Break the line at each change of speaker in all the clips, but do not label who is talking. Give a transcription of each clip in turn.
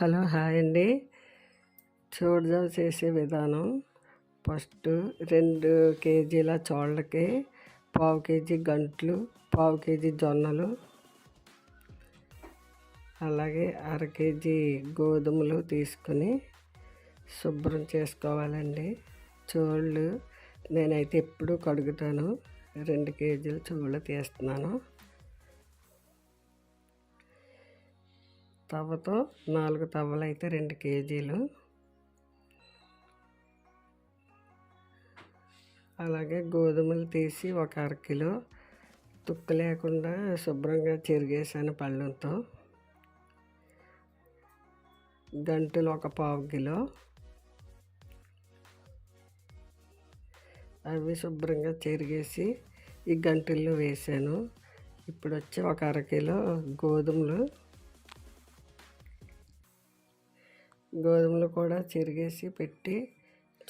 Hello hi అండి. చూడజావ చేసే విధానం. ఫస్ట్ రెండు కేజీల చోళ్ళకి పావు కేజీ గంట్లు పావు కేజీ జొన్నలు అలాగే అర కేజీ గోధుమలు తీసుకుని శుభ్రం చేసుకోవాలండి. చోళ్ళు నేనైతే ఎప్పుడూ కడుగుతాను. రెండు కేజీలు చోళ్ళు తీస్తున్నాను. తవ్వతో నాలుగు తవ్వలు అయితే రెండు కేజీలు. అలాగే గోధుమలు తీసి ఒక అరకిలో తుక్కు లేకుండా శుభ్రంగా చెరిగేసాను పళ్ళంతో. గంటలు ఒక పావు కిలో. అవి శుభ్రంగా చెరిగేసి ఈ గంటల్లో వేసాను. ఇప్పుడు వచ్చి ఒక అరకిలో గోధుమలు. గోధుమలు కూడా చెరిగేసి పెట్టి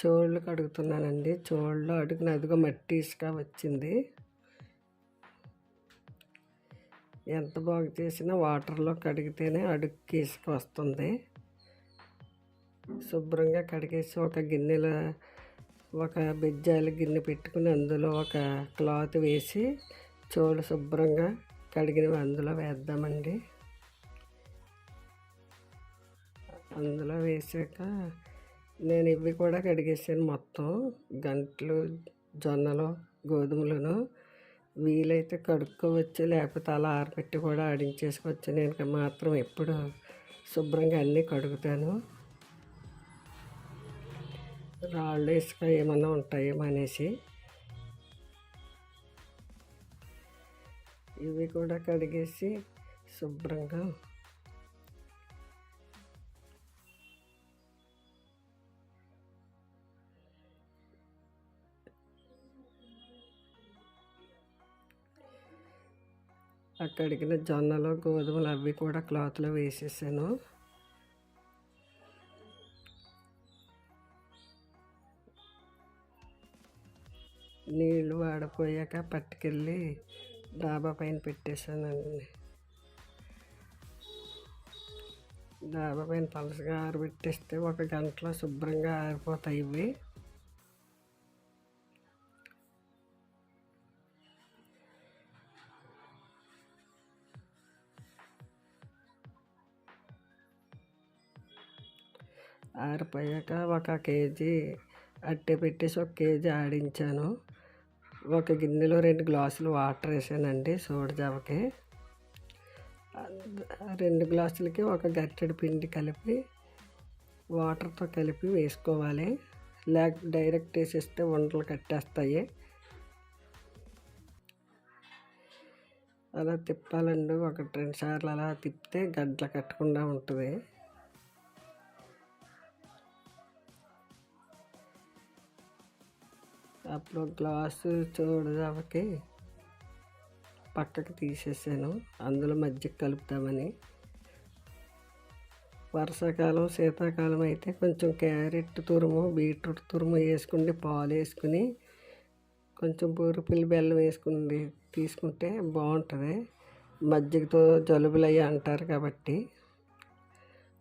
చోళ్ళు కడుగుతున్నానండి. చోళ్ళు అడుగున అదిగో మట్టి ఇసుక వచ్చింది. ఎంత బాగు చేసినా వాటర్లో కడిగితేనే అడుగుకి ఇసుక వస్తుంది. శుభ్రంగా కడిగేసి ఒక గిన్నెలో ఒక బెజ్జాలు గిన్నె పెట్టుకుని అందులో ఒక క్లాత్ వేసి చోళ్ళు శుభ్రంగా కడిగినవి అందులో వేద్దామండి. అందులో వేసాక నేను ఇవి కూడా కడిగేసాను మొత్తం. గంటలు జొన్నలు గోధుమలను వీలైతే కడుక్కోవచ్చు లేకపోతే అలా ఆరబెట్టి కూడా ఆడించేసుకోవచ్చు. నేను మాత్రం ఎప్పుడు శుభ్రంగా అన్నీ కడుగుతాను. రాళ్ళు ఇసుక ఏమన్నా ఉంటాయేమో అనేసి. ఇవి కూడా కడిగేసి శుభ్రంగా అక్కడికి జొన్నలు గోధుమలు అవి కూడా క్లాత్లో వేసేసాను. నీళ్ళు వాడిపోయాక పట్టుకెళ్ళి డాబా పైన పెట్టేశానండి. డాబా పైన పలసగా ఆరబెట్టేస్తే ఒక గంటలో శుభ్రంగా ఆరిపోతాయి ఇవి. ఆరిపోయాక ఒక కేజీ అట్టే పెట్టేసి ఒక కేజీ ఆడించాను. ఒక గిన్నెలో రెండు గ్లాసులు వాటర్ వేసానండి సోడజావకి రెండు గ్లాసులకి ఒక గట్టెడు పిండి కలిపి వాటర్తో కలిపి వేసుకోవాలి. లేక డైరెక్ట్ వేసేస్తే వంటలు కట్టేస్తాయి. అలా తిప్పాలండి. ఒకటి రెండు సార్లు అలా తిప్పితే గడ్డలు కట్టకుండా ఉంటుంది. అప్పుడు గ్లాసు చూడదాకి పక్కకి తీసేసాను. అందులో మజ్జిగ కలుపుతామని. వర్షాకాలం శీతాకాలం అయితే కొంచెం క్యారెట్ తురుము బీట్రూట్ తురుము వేసుకుని పాలు వేసుకుని కొంచెం పూరుపిల్లి బెల్లం వేసుకుని తీసుకుంటే బాగుంటుంది. మజ్జిగతో జలుబులు అయ్యి అంటారు కాబట్టి.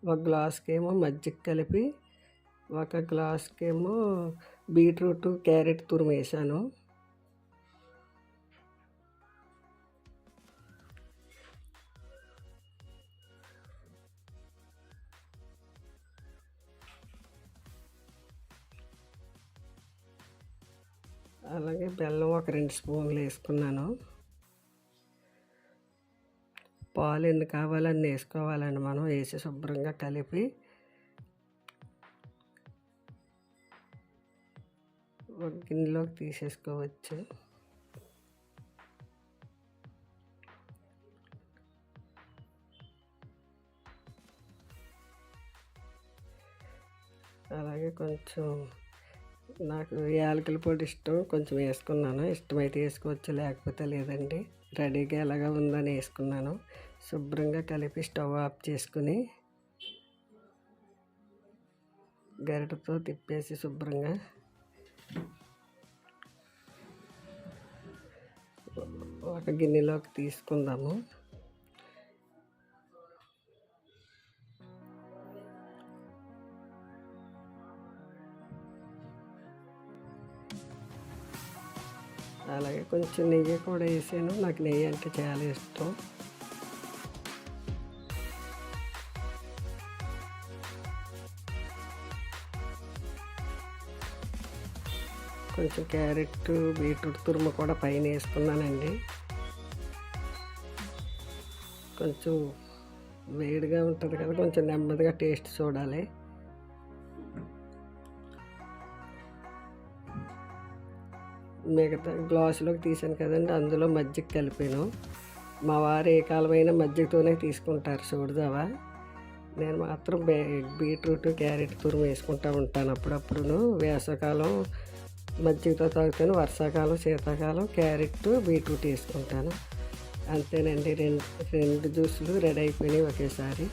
ఒక గ్లాస్కి ఏమో మజ్జిగ కలిపి ఒక గ్లాస్కి ఏమో బీట్రూట్ క్యారెట్ తురుము వేసాను. అలాగే బెల్లం ఒక రెండు స్పూన్లు వేసుకున్నాను. పాలు ఎన్ని కావాలన్నీ వేసుకోవాలండి మనం వేసి శుభ్రంగా కలిపి ఒక గిన్నెలోకి తీసేసుకోవచ్చు. అలాగే కొంచెం నాకు యాలకుల పొడి ఇష్టం కొంచెం వేసుకున్నాను. ఇష్టమైతే వేసుకోవచ్చు లేకపోతే లేదండి. రెడీగా ఎలాగా ఉందని వేసుకున్నాను. శుభ్రంగా కలిపి స్టవ్ ఆఫ్ చేసుకుని గరిటతో తిప్పేసి శుభ్రంగా ఒక గిన్నెలోకి తీసుకుందాము. అలాగే కొంచెం నెయ్యి కూడా వేసాను. నాకు నెయ్యి అంటే చాలా ఇష్టం. కొంచెం క్యారెట్ బీట్రూట్ తురుము కూడా పైన వేసుకున్నానండి. కొంచెం వేడిగా ఉంటుంది కదా కొంచెం నెమ్మదిగా టేస్ట్ చూడాలి. మిగతా గ్లాసులోకి తీసాను కదండి అందులో మజ్జిగ కలిపాను. మా వారు ఏ కాలమైనా మజ్జిగతోనే తీసుకుంటారు చూడదావా? నేను మాత్రం బే బీట్రూట్ క్యారెట్ తురుము వేసుకుంటూ ఉంటాను అప్పుడప్పుడును. వేసవకాలం మజ్జిగతో తాగుతాను వర్షాకాలం శీతాకాలం క్యారెట్ బీట్రూట్ వేసుకుంటాను. అంతేనండి. రెండు రెండు జ్యూసులు రెడీ అయిపోయినాయి ఒకేసారి.